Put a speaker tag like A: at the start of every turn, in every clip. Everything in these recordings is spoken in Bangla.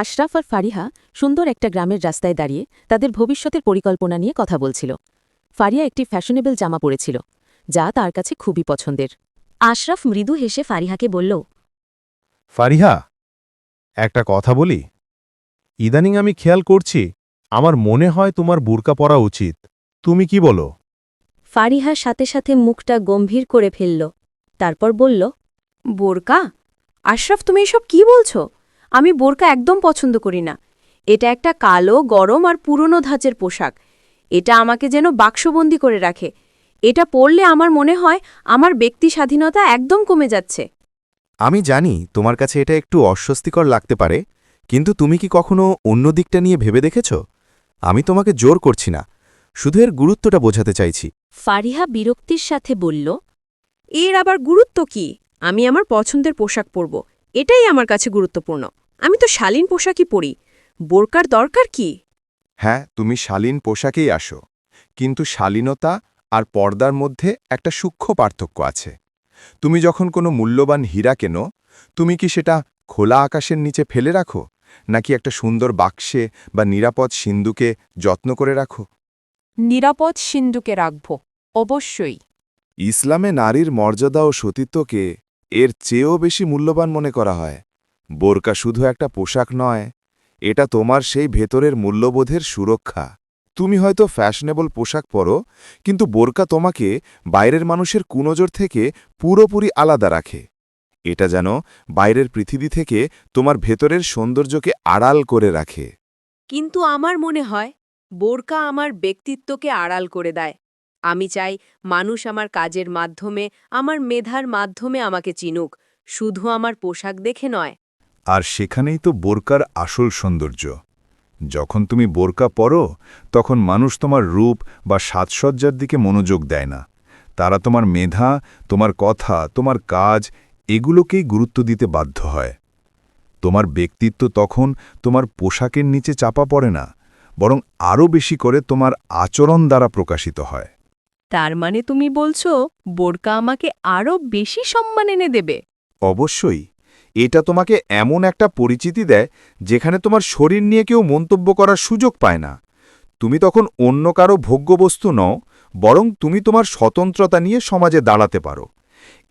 A: আশরাফ আর ফারিহা সুন্দর একটা গ্রামের রাস্তায় দাঁড়িয়ে তাদের ভবিষ্যতের পরিকল্পনা নিয়ে কথা বলছিল। ফারিয়া একটি ফ্যাশনেবল জামা পরেছিল যা তার কাছে খুবই পছন্দের। আশরাফ মৃদু হেসে ফারিহাকে বলল
B: ফারিহা একটা কথা বলি। ইদানিং আমি খেয়াল করছি আমার মনে হয় তোমার বুরকা পরা উচিত। তুমি কি বলো?
A: ফারিহার সাথে সাথে মুখটা গম্ভীর করে ফেলল তারপর বলল
C: বোরকা? আশরাফ তুমি এসব কি বলছো? আমি বোরকা একদম পছন্দ করি না। এটা একটা কালো গরম আর পুরনো ধাঁচের পোশাক। এটা আমাকে যেন বাক্সবন্দি করে রাখে। এটা পরলে আমার মনে হয় আমার ব্যক্তি স্বাধীনতা একদম কমে যাচ্ছে।
D: আমি জানি তোমার কাছে এটা একটু অস্বস্তিকর লাগতে পারে কিন্তু তুমি কি কখনো অন্য দিকটা নিয়ে ভেবে দেখেছ? আমি তোমাকে জোর করছি না। শুধু এর গুরুত্বটা বোঝাতে চাইছি।
A: ফারিহা বিরক্তির সাথে বলল
C: এর আবার গুরুত্ব কি? আমি আমার পছন্দের পোশাক পরব। এটাই আমার কাছে গুরুত্বপূর্ণ। আমি তো শালীন পোশাকই পরি। বোরকার দরকার কি?
D: হ্যাঁ তুমি শালীন পোশাকেই আসো। কিন্তু শালীনতা আর পর্দার মধ্যে একটা সূক্ষ্ম পার্থক্য আছে। তুমি যখন কোনো মূল্যবান হীরা কেনো তুমি কি সেটা খোলা আকাশের নিচে ফেলে রাখো? নাকি একটা সুন্দর বাক্সে বা নিরাপদ সিন্ধুকে যত্ন করে রাখো?
C: নিরাপদ সিন্ধুকে রাখব অবশ্যই।
D: ইসলামে নারীর মর্যাদা ও সতীত্বকে এর চেয়েও বেশি মূল্যবান মনে করা হয়। বোরকা শুধু একটা পোশাক নয়, এটা তোমার সেই ভেতরের মূল্যবোধের সুরক্ষা। তুমি হয়তো ফ্যাশনেবল পোশাক পরো, কিন্তু বোরকা তোমাকে বাইরের মানুষের কুনজর থেকে পুরোপুরি আলাদা রাখে। এটা যেন বাইরের পৃথিবী থেকে তোমার ভেতরের সৌন্দর্যকে আড়াল করে রাখে।
C: কিন্তু আমার মনে হয়, বোরকা আমার ব্যক্তিত্বকে আড়াল করে দেয়। আমি চাই মানুষ আমার কাজের মাধ্যমে, আমার মেধার মাধ্যমে আমাকে চিনুক, শুধু আমার পোশাক দেখে নয়।
B: আর সেখানেই তো বোরকার আসল সৌন্দর্য। যখন তুমি বোরকা পরো, তখন মানুষ তোমার রূপ বা সাজসজ্জার দিকে মনোযোগ দেয় না। তারা তোমার মেধা, তোমার কথা, তোমার কাজ, এগুলোকেই গুরুত্ব দিতে বাধ্য হয়। তোমার ব্যক্তিত্ব তখন তোমার পোশাকের নিচে চাপা পড়ে না, বরং আরও বেশি করে তোমার আচরণ দ্বারা প্রকাশিত হয়।
C: তার মানে তুমি বলছো, বোরকা আমাকে আরও বেশি সম্মান এনে দেবে।
D: অবশ্যই। এটা তোমাকে এমন একটা পরিচিতি দেয়, যেখানে তোমার শরীর নিয়ে কেউ মন্তব্য করার সুযোগ পায় না। তুমি তখন অন্য কারও ভোগ্যবস্তু নও, বরং তুমি তোমার স্বতন্ত্রতা নিয়ে সমাজে দাঁড়াতে পারো।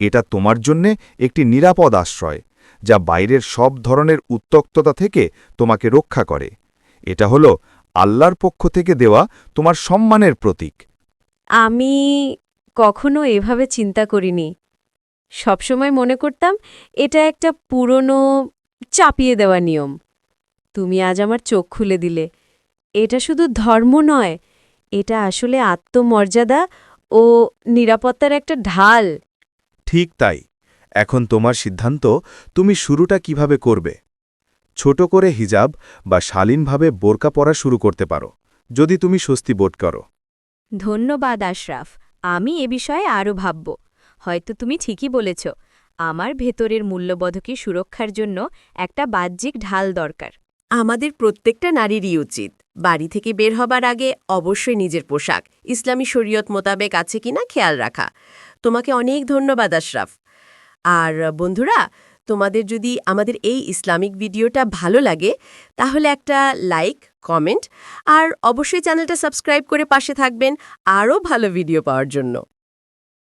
D: এটা তোমার জন্যে একটি নিরাপদ আশ্রয়, যা বাইরের সব ধরনের উত্তক্ততা থেকে তোমাকে রক্ষা করে। এটা হলো আল্লাহর পক্ষ থেকে দেওয়া তোমার সম্মানের প্রতীক।
C: আমি কখনো এভাবে চিন্তা করিনি। সবসময় মনে করতাম, এটা একটা পুরনো, চাপিয়ে দেওয়া নিয়ম। তুমি আজ আমার চোখ খুলে দিলে। এটা শুধু ধর্ম নয়, এটা আসলে আত্মমর্যাদা ও নিরাপত্তার একটা ঢাল।
D: ঠিক তাই। এখন তোমার সিদ্ধান্ত, তুমি শুরুটা কীভাবে করবে? ছোট করে হিজাব বা শালীনভাবে বোরকা পরা শুরু করতে পারো, যদি তুমি স্বস্তি বোধ করো।
C: ধন্যবাদ আশরাফ, আমি এ বিষয়ে আরও ভাবব। হয়তো তুমি ঠিকই বলেছ, আমার ভেতরের মূল্যবোধকে সুরক্ষার জন্য একটা বাহ্যিক ঢাল দরকার। আমাদের প্রত্যেকটা নারীরই উচিত। বাড়ি থেকে বের হবার আগে অবশ্যই নিজের পোশাক, ইসলামী শরীয়ত মোতাবেক আছে কিনা খেয়াল রাখা। তোমাকে অনেক ধন্যবাদ আশরাফ। আর বন্ধুরা তোমাদের যদি আমাদের এই ইসলামিক ভিডিওটা ভালো লাগে, তাহলে একটা লাইক, কমেন্ট, আর অবশ্যই চ্যানেলটা সাবস্ক্রাইব করে পাশে থাকবেন আরও ভালো ভিডিও পাওয়ার জন্য।